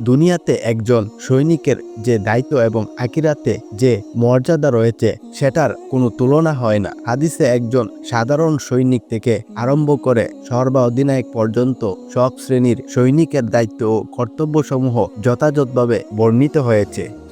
দুনিয়াতে একজন সৈনিকের যে দায়িত্ব এবং আকিরাতে যে মর্যাদা রয়েছে, সেটার কোনো তুলনা হয় না। হাদিসে একজন সাধারণ সৈনিক থেকে আরম্ভ করে সর্বা অধিনায়ক পর্যন্ত সব শ্রেণির সৈনিকের দায়িত্ব ও কর্তব্যসমূহ যথাযথভাবে বর্ণিত হয়েছে।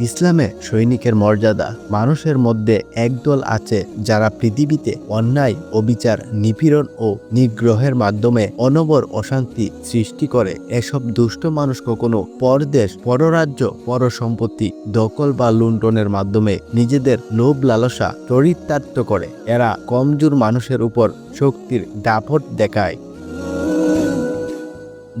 ইসলামে সৈনিকের মর্যাদা মানুষের মধ্যে একদল আছে যারা পৃথিবীতে অন্যায়, অবিচার, নিপীড়ন ও নিগ্রহের মাধ্যমে অনবর অশান্তি সৃষ্টি করে। এসব দুষ্ট মানুষ কখনো পরদেশ, পররাজ্য, পরসম্পত্তি, দখল বা লুণ্ঠনের মাধ্যমে নিজেদের লোভ লালসা চরিতার্থ করে। এরা কমজোর মানুষের উপর শক্তির দাপট দেখায়।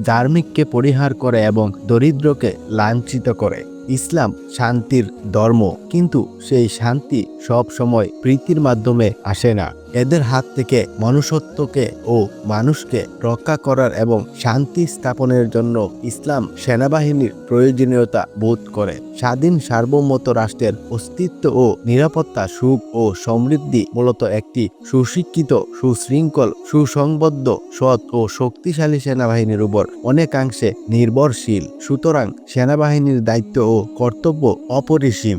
ধার্মিককে পরিহার করে এবং দরিদ্রকে লাঞ্ছিত করে। ইসলাম শান্তির ধর্ম কিন্তু সেই শান্তি সব সময় প্রীতির মাধ্যমে আসে না। এদের হাত থেকে মনুষ্যত্বকে ও মানুষকে রক্ষা করার এবং শান্তি স্থাপনের জন্য ইসলাম সেনাবাহিনীর প্রয়োজনীয়তা বোধ করে। স্বাধীন সার্বভৌমত্ব রাষ্ট্রের অস্তিত্ব ও নিরাপত্তা, সুখ ও সমৃদ্ধি মূলত একটি সুশিক্ষিত, সুশৃঙ্খল, সুসংবদ্ধ, সৎ ও শক্তিশালী সেনাবাহিনীর উপর অনেকাংশে নির্ভরশীল। সুতরাং সেনাবাহিনীর দায়িত্ব ও কর্তব্য অপরিসীম।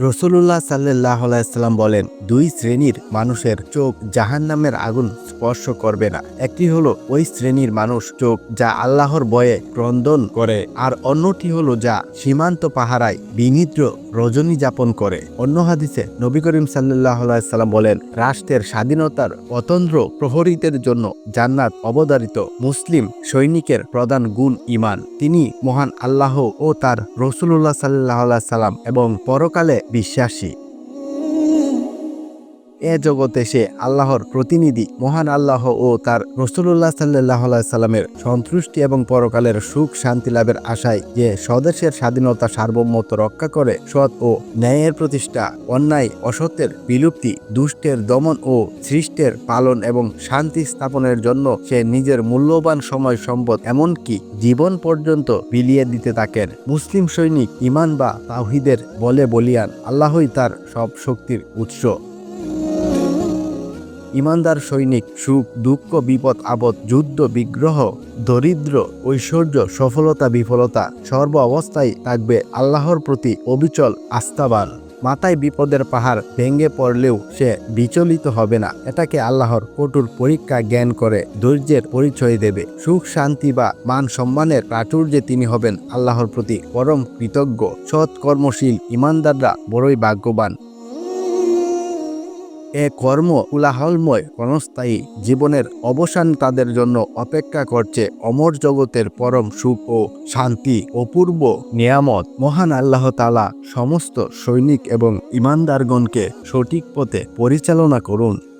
রসুল্লাহ সাল্লাহ আলাইসাল্লাম বলেন, দুই শ্রেণির মানুষের চোখ জাহান নামের আগুন স্পর্শ করবে না। একটি হলো ওই শ্রেণির মানুষ চোখ যা আল্লাহর বয়ে ক্রন্দন করে, আর অন্যটি হলো যা সীমান্ত পাহারায় বিনিদ্র রজনী যাপন করে। অন্য হাদিসে নবী করিম সাল্লাহ আলাইসাল্লাম বলেন, রাষ্ট্রের স্বাধীনতার অতন্ত্র প্রহরীদের জন্য জান্নাত অবদারিত মুসলিম সৈনিকের প্রধান গুণ ইমান তিনি মহান আল্লাহ ও তার রসুল্লাহ সাল্লাহ সাল্লাম এবং পরকালে বিশ্বাসী। এ জগতে সে আল্লাহর প্রতিনিধি, মহান আল্লাহ ও তার রসুল্লাহ সাল্লাহ সাল্লামের সন্তুষ্টি এবং পরকালের সুখ শান্তি লাভের আশায় যে স্বদেশের স্বাধীনতা সার্বভৌমত্ব রক্ষা করে, সৎ ও ন্যায়ের প্রতিষ্ঠা, অন্যায়, অসত্যের বিলুপ্তি, দুষ্টের দমন ও সৃষ্টের পালন এবং শান্তি স্থাপনের জন্য সে নিজের মূল্যবান সময় সম্পদ এমনকি জীবন পর্যন্ত বিলিয়ে দিতে থাকেন। মুসলিম সৈনিক ইমান বা তাহিদের বলে বলিয়ান, আল্লাহই তার সব শক্তির উৎস। ইমানদার সৈনিক, সুখ, দুঃখ, বিপদ, আপদ, যুদ্ধ, বিগ্রহ, দরিদ্র, ঐশ্বর্য, সফলতা, বিফলতা সর্ব অবস্থায় থাকবে আল্লাহর প্রতি অবিচল আস্থাবান। মাথায় বিপদের পাহাড় ভেঙে পড়লেও সে বিচলিত হবে না। এটাকে আল্লাহর কঠোর পরীক্ষা জ্ঞান করে, ধৈর্যের পরিচয় দেবে। সুখ, শান্তি বা মান সম্মানের প্রাচুর্যে তিনি হবেন আল্লাহর প্রতি পরম কৃতজ্ঞ, সৎ কর্মশীল, ইমানদাররা বড়ই ভাগ্যবান। এ কর্ম কোলাহলময় ক্ষণস্থায়ী জীবনের অবসান তাদের জন্য অপেক্ষা করছে অমর জগতের পরম সুখ ও শান্তি অপূর্ব নিয়ামত। মহান আল্লাহ তালা সমস্ত সৈনিক এবং ইমানদারগণকে সঠিক পথে পরিচালনা করুন।